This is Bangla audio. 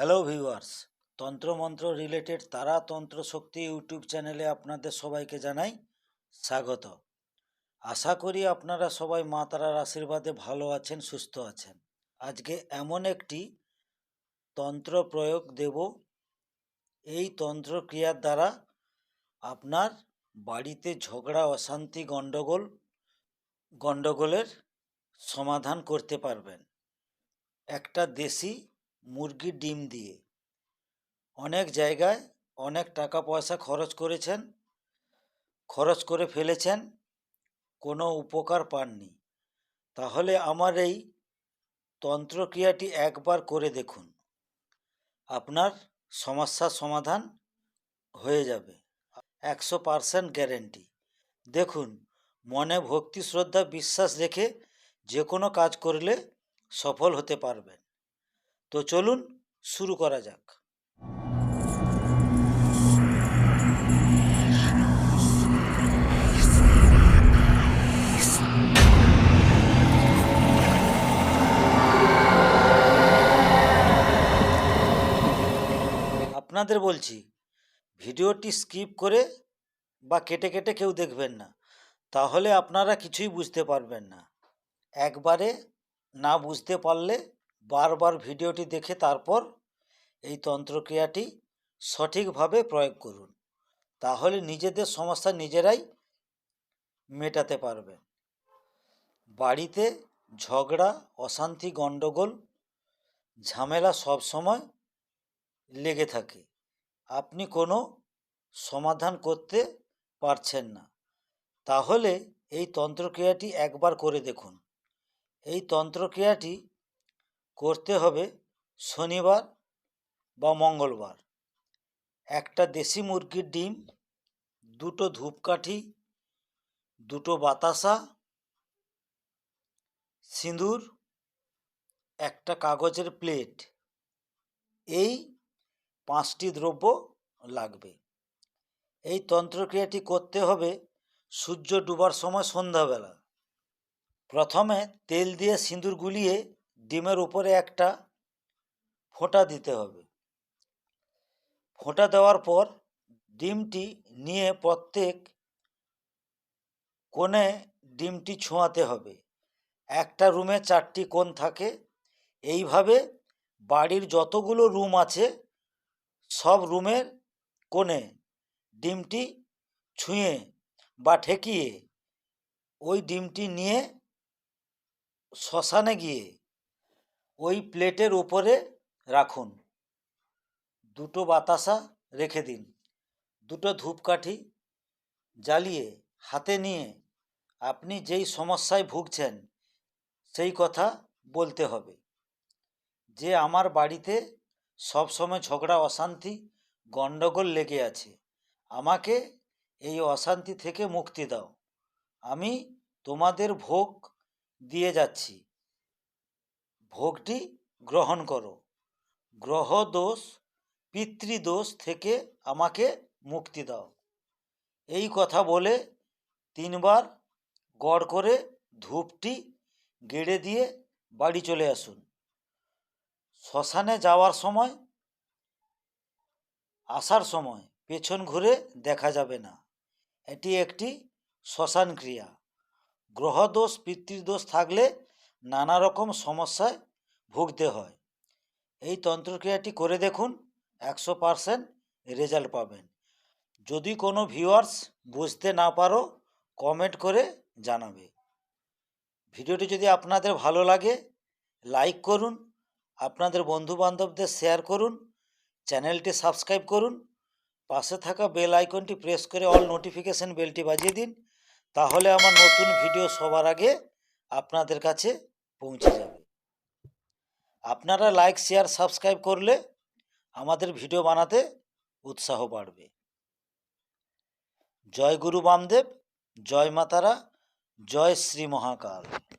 হ্যালো ভিউয়ার্স তন্ত্রমন্ত্র রিলেটেড তারা তন্ত্র শক্তি ইউটিউব চ্যানেলে আপনাদের সবাইকে জানাই স্বাগত। আশা করি আপনারা সবাই মা তারার আশীর্বাদে ভালো আছেন, সুস্থ আছেন। আজকে এমন একটি তন্ত্র প্রয়োগ দেব। এই তন্ত্র ক্রিয়ার দ্বারা আপনার বাড়িতে ঝগড়া, অশান্তি গণ্ডগোল গণ্ডগোলের সমাধান করতে পারবেন। একটা দেশি মুরগির ডিম দিয়ে। অনেক জায়গায় অনেক টাকা পয়সা খরচ করেছেন, খরচ করে ফেলেছেন, কোনো উপকার পাননি। তাহলে আমার এই তন্ত্রক্রিয়াটি একবার করে দেখুন। আপনার সমস্যার সমাধান হয়ে যাবে। একশো পারসেন্ট গ্যারেন্টি। দেখুন, মনে ভক্তি, শ্রদ্ধা, বিশ্বাস রেখে যে কোনো কাজ করলে সফল হতে পারবেন। তো চলুন শুরু করা যাক। আপনাদের বলছি, ভিডিওটি স্কিপ করে বা কেটে কেটে কেউ দেখবেন না, তাহলে আপনারা কিছুই বুঝতে পারবেন না। একবারে না বুঝতে পারলে বারবার ভিডিওটি দেখে তারপর এই তন্ত্রক্রিয়াটি সঠিকভাবে প্রয়োগ করুন। তাহলে নিজেদের সমস্যা নিজেরাই মেটাতে পারবেন। বাড়িতে ঝগড়া, অশান্তি গণ্ডগোল ঝামেলা সব সময় লেগে থাকে। আপনি কোনো সমাধান করতে পারছেন না। তাহলে এই তন্ত্রক্রিয়াটি একবার করে দেখুন। এই তন্ত্রক্রিয়াটি করতে হবে শনিবার বা মঙ্গলবার। একটা দেশি মুরগির ডিম, দুটো ধূপকাঠি, দুটো বাতাসা, সিঁদুর, একটা কাগজের প্লেট, এই পাঁচটি দ্রব্য লাগবে। এই তন্ত্রক্রিয়াটি করতে হবে সূর্য ডুবার সময় সন্ধ্যাবেলা। প্রথমে তেল দিয়ে সিঁদুর গুলিয়ে ডিমের উপরে একটা ফোঁটা দিতে হবে। ফোঁটা দেওয়ার পর ডিমটি নিয়ে প্রত্যেক কোণে ডিমটি ছোঁয়াতে হবে। একটা রুমে চারটি কোণ থাকে। এইভাবে বাড়ির যতগুলো রুম আছে, সব রুমের কোণে ডিমটি ছুঁয়ে বা ঠেকিয়ে ওই ডিমটি নিয়ে শ্মশানে গিয়ে ওই প্লেটের উপরে রাখুন। দুটো বাতাসা রেখে দিন। দুটো ধূপকাঠি জ্বালিয়ে, হাতে নিয়ে আপনি যেই সমস্যায় ভুগছেন, সেই কথা বলতে হবে। যে আমার বাড়িতে সবসময় ঝগড়া, অশান্তি, গণ্ডগোল লেগে আছে, আমাকে এই অশান্তি থেকে মুক্তি দাও। আমি তোমাদের ভোগ দিয়ে যাচ্ছি। ভোগটি গ্রহণ করো। গ্রহ দোষ পিতৃদোষ থেকে আমাকে মুক্তি দাও। এই কথা বলে তিনবার গড় করে ধূপটি গেড়ে দিয়ে বাড়ি চলে আসুন। শ্মশানে যাওয়ার সময়, আসার সময় পেছন ঘুরে দেখা যাবে না। এটি একটি শ্মশান ক্রিয়া। গ্রহদোষ, পিতৃদোষ থাকলে নানা রকম সমস্যায় ভুগতে হয়। এই তন্ত্রক্রিয়াটি করে দেখুন, একশো পারসেন্ট রেজাল্ট পাবেন। যদি কোনো ভিউয়ার্স বুঝতে না পারো, কমেন্ট করে জানাবে। ভিডিওটি যদি আপনাদের ভালো লাগে, লাইক করুন, আপনাদের বন্ধু বান্ধবদের শেয়ার করুন, চ্যানেলটি সাবস্ক্রাইব করুন, পাশে থাকা বেল আইকনটি প্রেস করে অল নোটিফিকেশন বেলটি বাজিয়ে দিন, তাহলে আমার নতুন ভিডিও সবার আগে আপনাদের কাছে পৌঁছে যাবে। আপনারা লাইক শেয়ার সাবস্ক্রাইব করলে আমাদের ভিডিও বানাতে উৎসাহ বাড়বে। জয় গুরু বামদেব, জয় মাতারা, জয় শ্রী মহাকাল।